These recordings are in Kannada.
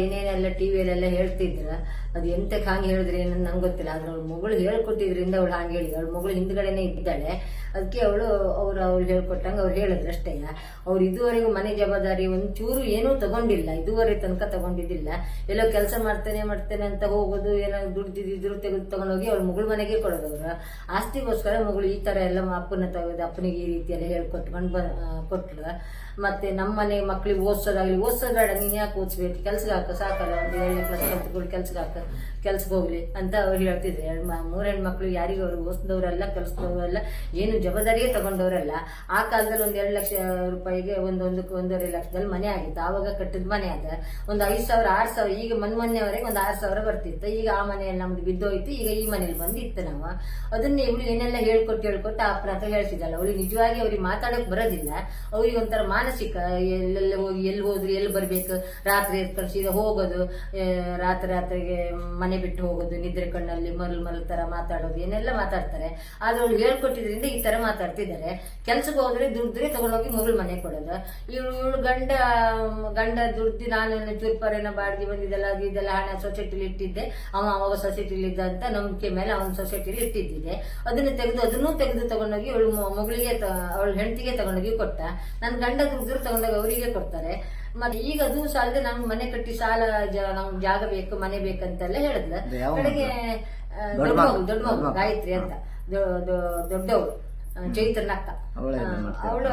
ಏನೇನೆಲ್ಲ ಟಿವಿಯಲ್ಲೆಲ್ಲ ಹೇಳ್ತಿದ್ರ, ಅದು ಎಂತಕ್ಕೆ ಹಂಗೆ ಹೇಳಿದ್ರೆ ಏನಂತ ನಂಗೆ ಗೊತ್ತಿಲ್ಲ. ಆದ್ರೆ ಅವಳು ಮಗಳು ಹೇಳ್ಕೊಟ್ಟಿದ್ರಿಂದ ಅವಳು ಹಂಗೆ ಹೇಳಿದ್ರು ಅವಳು ಮಗಳು ಹಿಂದ್ಗಡೆನೆ ಇದ್ದಾಳೆ. ಅದಕ್ಕೆ ಅವಳು, ಅವ್ರು ಅವ್ಳು ಹೇಳ್ಕೊಟ್ಟಂಗೆ ಅವ್ರು ಹೇಳಿದ್ರು ಅಷ್ಟೇ. ಅವ್ರು ಇದುವರೆಗೂ ಮನೆ ಜವಾಬ್ದಾರಿ ಒಂಚೂರು ಏನೂ ತಗೊಂಡಿಲ್ಲ. ಇದುವರೆಗೆ ತನಕ ತಗೊಂಡಿದ್ದಿಲ್ಲ. ಎಲ್ಲೋ ಕೆಲಸ ಮಾಡ್ತೇನೆ ಮಾಡ್ತೇನೆ ಅಂತ ಹೋಗೋದು ಏನೋ ದುಡ್ದಿದ್ರು ತೆಗೆದು ತಗೊಂಡೋಗಿ ಅವ್ಳ ಮಗಳು ಮನೆಗೆ ಕೊಡೋದು ಅವ್ರು ಆಸ್ತಿಗೋಸ್ಕರ ಮಗಳು ಈ ತರ ಎಲ್ಲ ಅಪ್ಪನ ತಗೋದು, ಅಪ್ಪನಿಗೆ ಈ ರೀತಿ ಎಲ್ಲ ಹೇಳ್ಕೊಟ್ಕೊಂಡು ಬ ಕೊಟ್ಟರು ಮತ್ತೆ ನಮ್ಮ ಮನೆ ಮಕ್ಳಿಗೆ ಓದಿಸೋದಾಗ್ಲಿ ಓದಿಸೋದು ನೀನು ನೀನ್ ಯಾಕೆ ಓದಿಸ್ಬೇಕು? ಕೆಲ್ಸಕ್ಕೆ ಹಾಕ ಸಾಕಲ್ಲ, ಒಂದು ಏಳನೇ ಕ್ಲಾಸ್ ಕಲ್ತ್ಕೊಂಡು ಕೆಲ್ಸಕ್ಕೆ ಹಾಕ ಕೆಲ್ಸಕ್ಕೆ ಹೋಗ್ಲಿ ಅಂತ ಅವ್ರು ಹೇಳ್ತಿದ್ರು. ಮೂರು ಹೆಣ್ಮಕ್ಳು ಯಾರಿಗೂ ಅವ್ರು ಓದಿಸಿದವರಲ್ಲ ಅಲ್ಲ ಏನು ಜವಾಬ್ದಾರಿಗೆ ತಗೊಂಡವರಲ್ಲ, ಆ ಕಾಲದಲ್ಲಿ ಒಂದು ಎರಡು ಲಕ್ಷ ರೂಪಾಯಿಗೆ ಒಂದೊಂದಕ್ಕೆ ಒಂದೂವರೆ ಲಕ್ಷದಲ್ಲಿ ಮನೆ ಆಗಿತ್ತು. ಆವಾಗ ಕಟ್ಟಿದ ಮನೆ ಅದ. ಒಂದು ಐದು ಸಾವಿರ, ಆರು ಸಾವಿರ, ಈಗ ಮೊನ್ನೆ ಮೊನ್ನೆವರೆಗೆ ಒಂದು ಆರು ಸಾವಿರ ಬರ್ತಿತ್ತು. ಈಗ ಆ ಮನೆಯಲ್ಲಿ ನಮ್ದು ಬಿದ್ದೋಯ್ತು. ಈಗ ಈ ಮನೇಲಿ ಬಂದಿತ್ತು ನಾವು. ಅದನ್ನ ಇವಳು ಏನೆಲ್ಲ ಹೇಳ್ಕೊಟ್ಟು ಹೇಳ್ಕೊಟ್ಟು ಆ ಹತ್ರ ಹೇಳ್ತಿದ್ದಲ್ಲ ಅವಳಿಗೆ ನಿಜವಾಗಿ ಅವ್ರಿಗೆ ಮಾತಾಡೋಕೆ ಬರೋದಿಲ್ಲ. ಅವ್ರಿಗೆ ಒಂಥರ ಮಾನಸಿಕ, ಎಲ್ಲೆಲ್ಲ ಹೋಗಿ, ಎಲ್ಲಿ ಹೋದ್ರಿ, ಎಲ್ಲಿ ಬರಬೇಕು, ರಾತ್ರಿ ಸೀದಾ ಹೋಗೋದು ರಾತ್ರಿ ರಾತ್ರಿಗೆ ಮನೆ ಬಿಟ್ಟು ಹೋಗೋದು, ನಿದ್ರೆ ಕಣ್ಣಲ್ಲಿ ಮರಳು ಮರಳು ತರ ಮಾತಾಡೋದು, ಏನೆಲ್ಲ ಮಾತಾಡ್ತಾರೆ. ಆದ್ರೆ ಅವ್ಳು ಹೇಳ್ಕೊಟ್ಟಿದ್ರಿಂದ ಈ ತರ ಮಾತಾಡ್ತಿದ್ದಾರೆ. ಕೆಲ್ಸಕ್ಕೆ ಹೋದ್ರೆ ದುಡ್ದ್ರೆ ತಗೊಂಡೋಗಿ ಮಗಳು ಮನೆ ಕೊಡೋದು. ಇವಳು ಇವಳು ಗಂಡ ಗಂಡ ದುಡ್ದು ನಾನು ಚೂರ್ಪರೇನ ಬಾಡಿಗೆ ಬಂದಿದ್ದೆಲ್ಲ, ಅದು ಇದೆಲ್ಲ ಹಣ ಸೊಸೈಟಿಲಿ ಇಟ್ಟಿದ್ದೆ. ಅವ ಅವಾಗ ಸೊಸೈಟಿಲಿ ಇದ್ದ ಅಂತ ನಂಬಿಕೆ ಮೇಲೆ ಅವನ ಸೊಸೈಟಿಲಿ ಇಟ್ಟಿದ್ದಿದೆ. ಅದನ್ನ ತೆಗೆದು, ಅದನ್ನು ತೆಗೆದು ತಗೊಂಡೋಗಿ ಅವಳು ಮಗಳಿಗೆ ಅವಳ ಹೆಂಡತಿಗೆ ತಗೊಂಡೋಗಿ ಕೊಟ್ಟ. ನನ್ನ ಗಂಡ ದುಡ್ದ್ರು ತಗೊಂಡೋಗಿ ಅವರಿಗೆ ಕೊಡ್ತಾರೆ. ಮತ್ತೆ ಈಗ ಅದು ಸಾಲದೆ ನಮ್ಗೆ ಮನೆ ಕಟ್ಟಿ ಸಾಲ ನಮ್ಗೆ ಜಾಗ ಬೇಕು ಮನೆ ಬೇಕಂತೆಲ್ಲ ಹೇಳಿದ್ಲು. ಕಡೆಗೆ ದೊಡ್ಡ ಮಗು. ದೊಡ್ಡ ಮಗು. ಗಾಯತ್ರಿ ಅಂತ. ದೊಡ್ಡವಳು ಚೈತ್ರನ ಅಕ್ಕ. ಅವಳು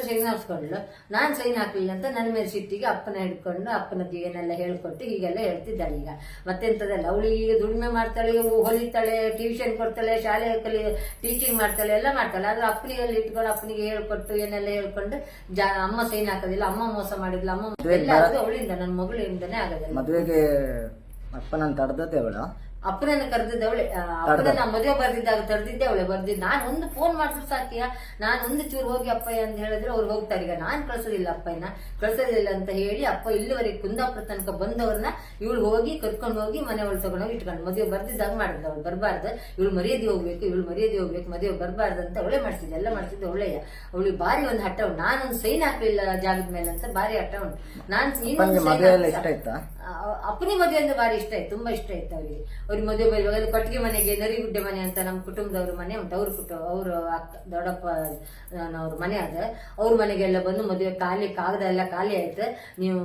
ಸೈನ್ ಹಾಕ್ಸ್ಕೊಂಡ್ಲು ನಾನು ಸೈನ್ ಹಾಕಲಿಲ್ಲ ಅಂತ ನನ್ನ ಮೇಲೆ ಸಿಟ್ಟಿಗೆ ಅಪ್ಪನ ಹಿಡ್ಕೊಂಡು ಅಪ್ಪನದ್ದು ಏನೆಲ್ಲ ಹೇಳ್ಕೊಟ್ಟು ಹೀಗೆಲ್ಲ ಹೇಳ್ತಿದ್ದಾಳೆ ಈಗ. ಮತ್ತೆ ಅವಳಿಗೆ ಈಗ ದುಡಿಮೆ ಮಾಡ್ತಾಳೆ ಹೊಲಿತಾಳೆ ಟ್ಯೂಷನ್ ಕೊಡ್ತಾಳೆ ಶಾಲೆ ಕಲಿ ಟೀಚಿಂಗ್ ಮಾಡ್ತಾಳೆ ಎಲ್ಲ ಮಾಡ್ತಾಳೆ. ಆದ್ರೆ ಅಪ್ಪನಿಗೆ ಅಲ್ಲಿ ಇಟ್ಕೊಂಡು ಅಪ್ಪನಿಗೆ ಹೇಳ್ಕೊಟ್ಟು ಏನೆಲ್ಲ ಹೇಳ್ಕೊಂಡು ಜಾ ಅಮ್ಮ ಸೈನ್ ಹಾಕೋದಿಲ್ಲ ಅಮ್ಮ ಮೋಸ ಮಾಡಿದ್ಲ ಅಮ್ಮ ಎಲ್ಲ ಅವಳಿಂದ ನನ್ನ ಮಗಳಿಂದನೇ ಆಗೋದಿಲ್ಲ. ಮದುವೆಗೆ ಅಪ್ಪನನ್ನು ತಡೆದದ್ದೇ ಅವಳು ಅಪ್ಪನನ್ನ ಕರೆದಿದ್ದವಳೆ ಅಪ್ಪನ ಮದುವೆ ಬರ್ದಿದ್ದಾಗ ತರ್ದಿದ್ದೆ ಅವಳೆ ಬರ್ದಿದ್ದು ನಾನು ಒಂದು ಫೋನ್ ಮಾಡಿದ್ರು ಸಾಕಿಯ? ನಾನು ಒಂದು ಚೂರು ಹೋಗಿ ಅಪ್ಪಯ್ಯ ಅಂತ ಹೇಳಿದ್ರೆ ಅವ್ರು ಹೋಗ್ತಾರೆ. ಈಗ ನಾನು ಕಳ್ಸೋದಿಲ್ಲ ಅಪ್ಪಯ್ಯನ ಕಳ್ಸೋದಿಲ್ಲ ಅಂತ ಹೇಳಿ ಅಪ್ಪ ಇಲ್ಲಿವರೆಗೆ ಕುಂದಾಪುರ ತನಕ ಬಂದವ್ರನ್ನ ಇವಳು ಹೋಗಿ ಕರ್ಕೊಂಡು ಹೋಗಿ ಮನೆ ಒಳಗೆ ತಗೊಂಡೋಗಿ ಇಟ್ಕೊಂಡು ಮದುವೆ ಬರ್ದಿದ್ದಾಗ ಮಾಡಿದ್ಲು. ಅವಳು ಬರಬಾರ್ದು. ಇವಳು ಮರ್ಯಾದೆ ಹೋಗ್ಬೇಕು ಇವಳು ಮರ್ಯಾದೆ ಹೋಗ್ಬೇಕು ಮದುವೆ ಬರಬಾರ್ದು ಅಂತ ಅವಳೇ ಮಾಡಿಸಿದ್ದೆ ಎಲ್ಲ ಮಾಡಿಸಿದ್ದು ಒಳ್ಳೆಯ ಅವಳಿಗೆ ಬಾರಿ ಒಂದು ಹಠ ಉಂಟು. ನಾನೊಂದು ಸೈನ್ ಹಾಕಲಿಲ್ಲ ಜಾಗದ ಮೇಲೆ ಅಂತ ಬಾರಿ ಹಠ ಉಂಟು. ನಾನು ಅಪ್ಪನಿ ಮದುವೆ ಅಂದ್ರೆ ಬಾರಿ ಇಷ್ಟ ಆಯ್ತು, ತುಂಬಾ ಇಷ್ಟ ಆಯ್ತು ಅವರಿಗೆ. ಅವ್ರಿಗೆ ಮದುವೆ ಬರುವಾಗ ಕೊಟ್ಟಿಗೆ ಮನೆಗೆ ನರಿಗುಡ್ಡೆ ಮನೆ ಅಂತ ನಮ್ಮ ಕುಟುಂಬದವ್ರ ಮನೆ ಉಂಟು, ಅವ್ರ ಕುಟುಂಬ, ಅವರು ಅಕ್ಕ, ದೊಡ್ಡಪ್ಪ ಅವ್ರ ಮನೆ ಅದ ಅವ್ರ ಮನೆಗೆಲ್ಲ ಬಂದು ಮದುವೆ ಖಾಲಿ ಕಾಗದ ಎಲ್ಲ ಖಾಲಿ ಆಯ್ತು. ನೀವು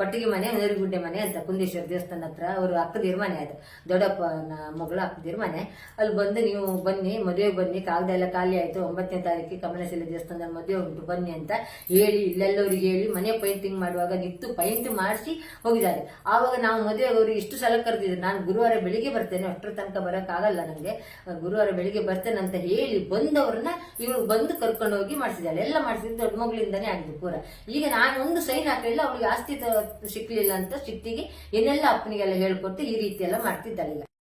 ಕೊಟ್ಟಿಗೆ ಮನೆ, ನರಿಗುಡ್ಡೆ ಮನೆ ಅಂತ ಕುಂದೇಶ್ವರ ದೇವಸ್ಥಾನ ಹತ್ರ ಅವ್ರ ಅಕ್ಕದಿರ್ ಮನೆ ಆಯ್ತು. ದೊಡ್ಡಪ್ಪನ ಮಗಳು ಅಕ್ಕದಿರ್ ಮನೆ. ಅಲ್ಲಿ ಬಂದು ನೀವು ಬನ್ನಿ ಮದುವೆ ಬನ್ನಿ, ಕಾಗದ ಎಲ್ಲ ಖಾಲಿ ಆಯ್ತು. ಒಂಬತ್ತನೇ ತಾರೀಕಿಗೆ ಕಮಲಶಿಲ ದೇವಸ್ಥಾನದಲ್ಲಿ ಮದುವೆ ಉಂಟು, ಬನ್ನಿ ಅಂತ ಹೇಳಿ, ಇಲ್ಲೆಲ್ಲವರಿಗೆ ಹೇಳಿ ಮನೆ ಪೈಂಟಿಂಗ್ ಮಾಡುವಾಗ ನಿಂತು ಪೈಂಟ್ ಮಾಡಿಸಿ ಹೋಗಿದ್ದಾರೆ. ಆವಾಗ ನಾವು ಮದುವೆ ಅವರು ಇಷ್ಟು ಸಲ ಕರೆದಿದ್ರು ನಾನು ಗುರುವಾರ ಬೆಳಿಗ್ಗೆ ಬರ್ತೇನೆ, ಅಷ್ಟರ ತನಕ ಬರೋಕ್ಕಾಗಲ್ಲ ನನಗೆ ಗುರುವಾರ ಬೆಳಿಗ್ಗೆ ಬರ್ತೇನೆ ಅಂತ ಹೇಳಿ ಬಂದವ್ರನ್ನ ಇವರು ಬಂದು ಕರ್ಕೊಂಡು ಹೋಗಿ ಮಾಡಿಸಿದ್ದಾಳೆ ಎಲ್ಲ ಮಾಡಿಸಿದ್ದು ದೊಡ್ಡ ಮಗಳಿಂದಾನೇ ಆಗಿದೆ ಪೂರ. ಈಗ ನಾನು ಒಂದು ಸೈನ್ ಹಾಕಲಿಲ್ಲ ಅವಳಿಗೆ ಆಸ್ತಿ ಸಿಕ್ಕಲಿಲ್ಲ ಅಂತ ಸಿಟ್ಟಿಗೆ ಏನೆಲ್ಲ ಅಪ್ಪನಿಗೆಲ್ಲ ಹೇಳ್ಕೊಟ್ಟು ಈ ರೀತಿ ಎಲ್ಲ ಮಾಡ್ತಿದ್ದಾಳೆ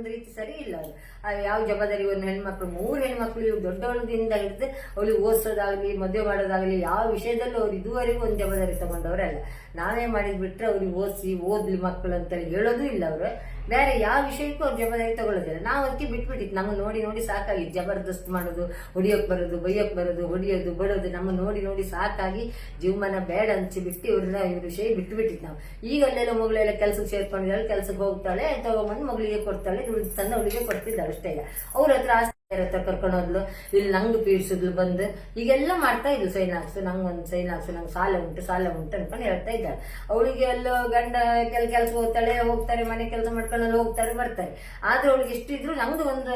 ಒಂದು ರೀತಿ ಸರಿ ಇಲ್ಲ ಅದು ಯಾವ ಜವಾಬ್ದಾರಿ ಒಂದು ಹೆಣ್ಮಕ್ಳು? ಮೂರು ಹೆಣ್ಮಕ್ಳು ಇವ್ರು ದೊಡ್ಡವಳದಿಂದ ಹಿಡಿದು ಅವಳಿಗೆ ಓದಿಸೋದಾಗ್ಲಿ, ಮದುವೆ ಮಾಡೋದಾಗ್ಲಿ, ಯಾವ ವಿಷಯದಲ್ಲೂ ಅವ್ರು ಇದುವರೆಗೂ ಒಂದು ಜವಾಬ್ದಾರಿ ತಗೊಂಡವರಲ್ಲ ನಾವೇ ಮಾಡಿದ್ ಬಿಟ್ರೆ ಅವ್ರಿಗೆ ಓದಿಸಿ, ಓದ್ಲಿ ಮಕ್ಕಳು ಅಂತ ಹೇಳೋದು ಇಲ್ಲ ಅವರು. ಬೇರೆ ಯಾವ ವಿಷಯಕ್ಕೂ ಅವ್ರು ಜವಾಬ್ದಾರಿ ತಗೊಳ್ಳೋದಿಲ್ಲ. ನಾವು ಅದಕ್ಕೆ ಬಿಟ್ಬಿಟ್ಟಿತ್ತು ನಮ್ಮ ನೋಡಿ ನೋಡಿ ಸಾಕಾಗಿತ್ತು ಜಬರ್ದಸ್ತ್ ಮಾಡೋದು, ಹೊಡಿಯೋಕ್ ಬರೋದು, ಬೈಯೋಕ್ ಬರೋದು, ಹೊಡಿಯೋದು, ಬಡೋದು ನಮ್ಮ ನೋಡಿ ನೋಡಿ ಸಾಕಾಗಿ ಜೀವಮಾನ ಬೇಡ ಅನ್ಸಿಬಿಟ್ಟು ಇವ್ರನ್ನ ಇವ್ರ ವಿಷಯ ಬಿಟ್ಬಿಟ್ಟಿತ್ತು ನಾವು. ಈಗ ಅಲ್ಲೆಲ್ಲ ಮಗಳೆಲ್ಲ ಕೆಲ್ಸಕ್ಕೆ ಸೇರ್ಕೊಂಡಿದ್ದಾಳೆ ಕೆಲ್ಸಕ್ಕೆ ಹೋಗ್ತಾಳೆ, ತಗೊಂಬಂದು ಮಗಳಿಗೆ ಕೊಡ್ತಾಳೆ ದುಡ್ಡು ಸಣ್ಣ ಅವಳಿಗೆ ಕೊಡ್ತಿದ್ದಾಳೆ ಅಷ್ಟೇ ಅವ್ರ ಹತ್ರ ಹತ್ರ ಕರ್ಕೊಂಡು ಹೋದ್ಲು, ಇಲ್ಲಿ ನಂಗೆ ಪೀಡಿಸಿದ್ಲು ಬಂದು. ಈಗೆಲ್ಲ ಮಾಡ್ತಾ ಇದ್ಲು, ಸೈನ್ ಹಾಕ್ಸು, ನಂಗೆ ಒಂದು ಸೈನ್ ಹಾಕ್ಸು, ನಂಗೆ ಸಾಲ ಉಂಟು ಸಾಲ ಉಂಟು ಅನ್ಕೊಂಡು ಹೇಳ್ತಾ ಇದ್ದಾಳೆ. ಅವಳಿಗೆ ಅಲ್ಲೋ ಗಂಡ ಕೆಲ ಕೆಲಸ ಹೋಗ್ತಾಳೆ, ಹೋಗ್ತಾರೆ, ಮನೆ ಕೆಲಸ ಮಾಡ್ಕೊಂಡು ಅಲ್ಲಿ ಹೋಗ್ತಾರೆ, ಬರ್ತಾರೆ. ಆದ್ರೆ ಅವಳಿಗೆ ಎಷ್ಟಿದ್ರು ನಂದು ಒಂದು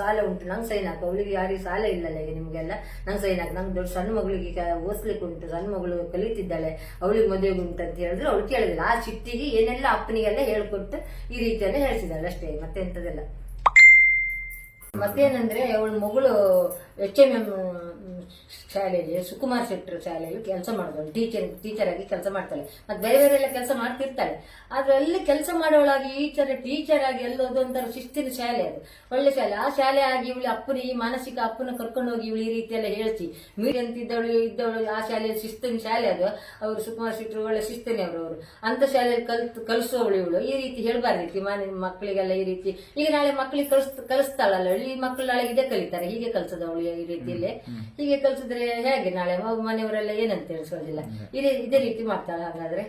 ಸಾಲ ಉಂಟು, ನಂಗೆ ಸೈನ್ ಹಾಕು. ಅವಳಿಗೆ ಯಾರಿಗೆ ಸಾಲ ಇಲ್ಲಲ್ಲ ಈಗ ನಿಮಗೆಲ್ಲ. ನಂಗೆ ಸೈನ್ ಹಾಕು, ನಂಗೆ ದೊಡ್ಡ ಸಣ್ಣ ಮಗಳಿಗೆ ಓದ್ಲಿಕ್ಕೆ ಉಂಟು, ಸಣ್ಣ ಮಗಳು ಕಲಿತಿದ್ದಾಳೆ. ಅವಳಿಗೆ ಮದುವೆಗೆ ಉಂಟು ಅಂತ ಹೇಳಿದ್ರು, ಅವಳು ಕೇಳಿದಿಲ್ಲ ಆ ಚಿಟ್ಟಿಗೆ ಏನೆಲ್ಲ ಅಪ್ಪನಿಗೆಲ್ಲ ಹೇಳ್ಕೊಟ್ಟು ಈ ರೀತಿಯೆಲ್ಲ ಹೇಳ್ತಿದ್ದಾಳೆ ಅಷ್ಟೇ ಮತ್ತೆ ಎಂತದೆಲ್ಲ ಮತ್ತೇನಂದ್ರೆ ಅವಳ ಮಗಳು ಎಚ್ ಎಂ ಎಂ ಶಾಲೆಯಲ್ಲಿ, ಸುಕುಮಾರ್ ಶೆಟ್ಟರ್ ಶಾಲೆಯಲ್ಲಿ ಕೆಲಸ ಮಾಡಿದಳು. ಟೀಚರ್ ಟೀಚರ್ ಆಗಿ ಕೆಲಸ ಮಾಡ್ತಾಳೆ. ಮತ್ತೆ ಬೇರೆ ಬೇರೆ ಎಲ್ಲ ಕೆಲಸ ಮಾಡ್ತಿರ್ತಾಳೆ. ಆದ್ರೆ ಅಲ್ಲಿ ಕೆಲಸ ಮಾಡೋಳಾಗಿ ಈಚರ ಟೀಚರ್ ಆಗಿ ಎಲ್ಲೋದು ಶಿಸ್ತಿನ ಶಾಲೆ ಅದು. ಒಳ್ಳೆ ಶಾಲೆ. ಆ ಶಾಲೆ ಆಗಿ ಇವಳು ಅಪ್ಪನ ಈ ಮಾನಸಿಕ ಅಪ್ಪನ ಕರ್ಕೊಂಡು ಹೋಗಿ ಇವಳು ಈ ರೀತಿ ಎಲ್ಲ ಹೇಳ್ತಿ. ಮೀರಿ ಅಂತಿದ್ದವಳು ಇದ್ದವಳು ಆ ಶಾಲೆಯಲ್ಲಿ ಶಿಸ್ತಿನ ಶಾಲೆ ಅದು. ಅವರು ಸುಕುಮಾರ್ ಶೆಟ್ಟರು ಒಳ್ಳೆ ಶಿಸ್ತಿನ ಅವರು ಅವರು. ಅಂತ ಶಾಲೆಯಲ್ಲಿ ಕಲ್ತು, ಕಲಿಸೋವಳು ಇವಳು. ಈ ರೀತಿ ಹೇಳ್ಬಾರ್ದಿತ್ತು ಮನೆ ಮಕ್ಕಳಿಗೆಲ್ಲ ಈ ರೀತಿ. ಈಗ ನಾಳೆ ಮಕ್ಕಳಿಗೆ ಕಲಿಸ್, ಕಲಿಸ್ತಾಳಲ್ಲ ಈ ಮಕ್ಕಳು ನಾಳೆ ಇದೇ ಕಲಿತಾರೆ. ಹೀಗೆ ಕಲ್ಸದವಳು ಈ ರೀತಿಯಲ್ಲಿ. ಹೀಗೆ ಕಲ್ಸಿದ್ರೆ ಹೇಗೆ ನಾಳೆ ಮನೆಯವರೆಲ್ಲ ಏನಂತ ತಿಳಿಸೋದಿಲ್ಲ. ಇದೇ ಇದೇ ರೀತಿ ಮಾಡ್ತಾಳೆ ಹಾಗಾದ್ರೆ.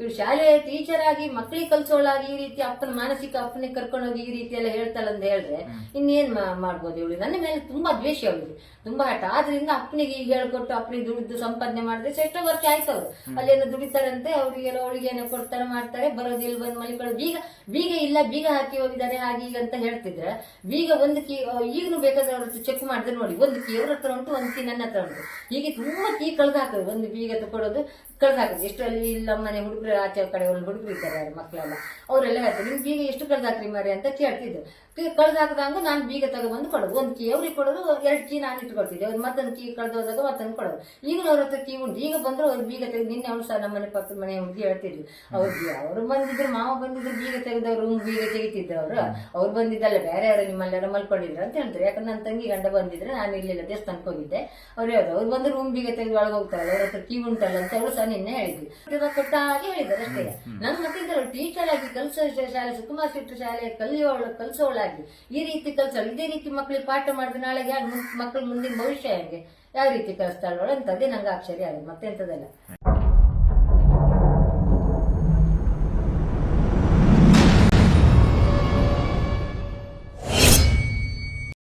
ಇವ್ರು ಶಾಲೆಯ ಟೀಚರ್ ಆಗಿ ಮಕ್ಕಳಿಗೆ ಕಲ್ಸೋಳಾಗಿ ಈ ರೀತಿ ಅಪ್ಪನ ಮಾನಸಿಕ ಅಪ್ಪನಿಗೆ ಕರ್ಕೊಂಡು ಹೋಗಿ ಈ ರೀತಿ ಎಲ್ಲ ಹೇಳ್ತಾಳೆ ಅಂತ ಹೇಳಿದ್ರೆ ಇನ್ನೇನ್ ಮಾಡ್ಬೋದು ಇವಳು? ನನ್ನ ಮೇಲೆ ತುಂಬಾ ದ್ವೇಷ ಅವಳಿಗೆ. ತುಂಬಾ ಹಠ. ಆದ್ರಿಂದ ಅಪ್ಪನಿಗೆ ಈಗ ಹೇಳ್ಕೊಟ್ಟು ಅಪ್ಪನಿಗೆ ದುಡಿದು ಸಂಪಾದನೆ ಮಾಡಿದ್ರೆ ಎಷ್ಟೋ ವರ್ಷ ಆಯ್ತು ಅವ್ರು ಅಲ್ಲೇನೋ ದುಡಿತಾರಂತೆ ಅವ್ರಿಗೆಲ್ಲ ಏನೋ ಕೊಡ್ತಾರೆ ಮಾಡ್ತಾರೆ ಬರೋದಿಲ್ಲ ಬಂದ್ ಮಲಿಕೊಳ್ಳೋದು. ಬೀಗ ಬೀಗ ಇಲ್ಲ ಬೀಗ ಹಾಕಿ ಹೋಗಿದ್ದಾರೆ ಹಾಗೆ ಈಗ ಅಂತ ಹೇಳ್ತಿದ್ರೆ ಬೀಗ ಒಂದು ಕೀ ಈಗಲೂ ಬೇಕಾದ್ರೆ ಚೆಕ್ ಮಾಡಿದ್ರೆ ನೋಡಿ, ಒಂದು ಕೀ ಅವ್ರ ಹತ್ರ ಉಂಟು, ಒಂದು ಕೀ ನನ್ನ ಹತ್ರ ಉಂಟು. ಹೀಗೆ ತುಂಬಾ ಕೀ ಕಳ್ದು ಒಂದು ಬೀಗ ತಗೊಳ್ಳೋದು ಕಳ್ದು ಹಾಕೋದು ಎಷ್ಟರಲ್ಲಿ ನಮ್ಮ ಮನೆ ಹುಡುಗರು, ಆಚೆ ಕಡೆ ಒಂದು ಹುಡುಗರು ಇದ್ದಾರೆ ಅವ್ರ ಮಕ್ಕಳೆಲ್ಲ ಅವರೆಲ್ಲ ಹೇಳ್ತಾರೆ, ನಿಮ್ಗೆ ಬೀಗ ಎಷ್ಟು ಕಳ್ದು ಹಾಕ್ರಿ ಮಾರಿ ಅಂತ ಕೇಳ್ತಿದ್ರು. ಕಳ್ದು ಹಾಕಿದಾಗ ನಾನು ಬೀಗ ತಗೊಬಂದು ಕೊಡೋದು. ಒಂದು ಕೀ, ಅವ್ರಿಗೆ ಕೊಡೋದು, ಎರಡು ಕೀ ನಾನು ಇಟ್ಕೊಳ್ತಿದ್ದೆ. ಅವ್ರು ಮತ್ತೊಂದು ಕೀ ಕಳೆದು ಹೋದಾಗ ಮತ್ತೊಂದು ಕೊಡೋದು. ಈಗಲೂ ಅವ್ರ ಹತ್ರ ಕೀ ಉಂಟು. ಈಗ ಬಂದ್ರು ಅವ್ರು ಬೀಗ ತೆಗೆದು, ನಿನ್ನೆ ಅವ್ರು ಸಹ ನಮ್ಮನೆ ಪಕ್ಕದ ಮನೆ ಹುಡುಗಿ ಹೇಳ್ತಿದ್ರು. ಅವ್ರಿಗೆ ಅವರು ಬಂದಿದ್ರು, ಮಾವ ಬಂದಿದ್ರು, ಬೀಗ ತೆಗೆದವ್ರು ಬೀಗ ತೆಗಿತಿದ್ರು ಅವರು. ಅವ್ರು ಬಂದಿದ್ದಲ್ಲ, ಬೇರೆ ಯಾರು ನಿಮ್ಮಲ್ಲೆಲ್ಲ ಮಲ್ಕೊಂಡಿದ್ರು ಅಂತ ಹೇಳ್ತಾರೆ. ಯಾಕಂದ್ರೆ ನನ್ನ ತಂಗಿ ಗಂಡ ಬಂದಿದ್ರೆ ನಾನು ಇರಲಿಲ್ಲ ದೇವಸ್ಥಾನಕ್ಕೆ ಹೋಗಿದ್ದೆ. ಅವ್ರು ಹೇಳೋದು ಅವ್ರು ಬಂದು ರೂಮ್ ಬೀಗ ತೆಗೆದು ಒಳಗೆ ಹೋಗ್ತಾರೆ ಅವ್ರ ಹತ್ರ ಕೀ ಉಂಟಲ್ಲ ಅಂತ. ಅವ್ರು ಸಹ ನಿನ್ನೆ ಹೇಳಿದ್ವಿ. ಕೊಟ್ಟಾಗಿ ಕೊಟ್ಟ ಹಾಗೆ ಹೇಳಿದ್ದಾರೆ ಅಷ್ಟೇ ನನ್ನ ಮಕ್ಕಳು ಟೀಚರ್ ಆಗಿ ಕಲಿಸೋ ಶಾಲೆ ಸುಕುಮಾರ್ ಶೆಟ್ಟಿ ಶಾಲೆ ಕಲಿಯೋಳು ಕಲಿಸೋಳಾಗಿ. ಈ ರೀತಿ ಕಲಿಸೋಳು. ಇದೇ ರೀತಿ ಮಕ್ಕಳಿಗೆ ಪಾಠ ಮಾಡಿದ್ರೆ ನಾಳೆಗೆ ಯಾರು ಮಕ್ಕಳ ಮುಂದಿನ ಭವಿಷ್ಯ ಹೇಗೆ? ಯಾವ ರೀತಿ ಕಲಿಸ್ತಾಳೋಳು ಅಂತದೇ ನಂಗೆ ಆಶ್ಚರ್ಯ ಆಗಿದೆ. ಮತ್ತೆ ಎಂತದಲ್ಲ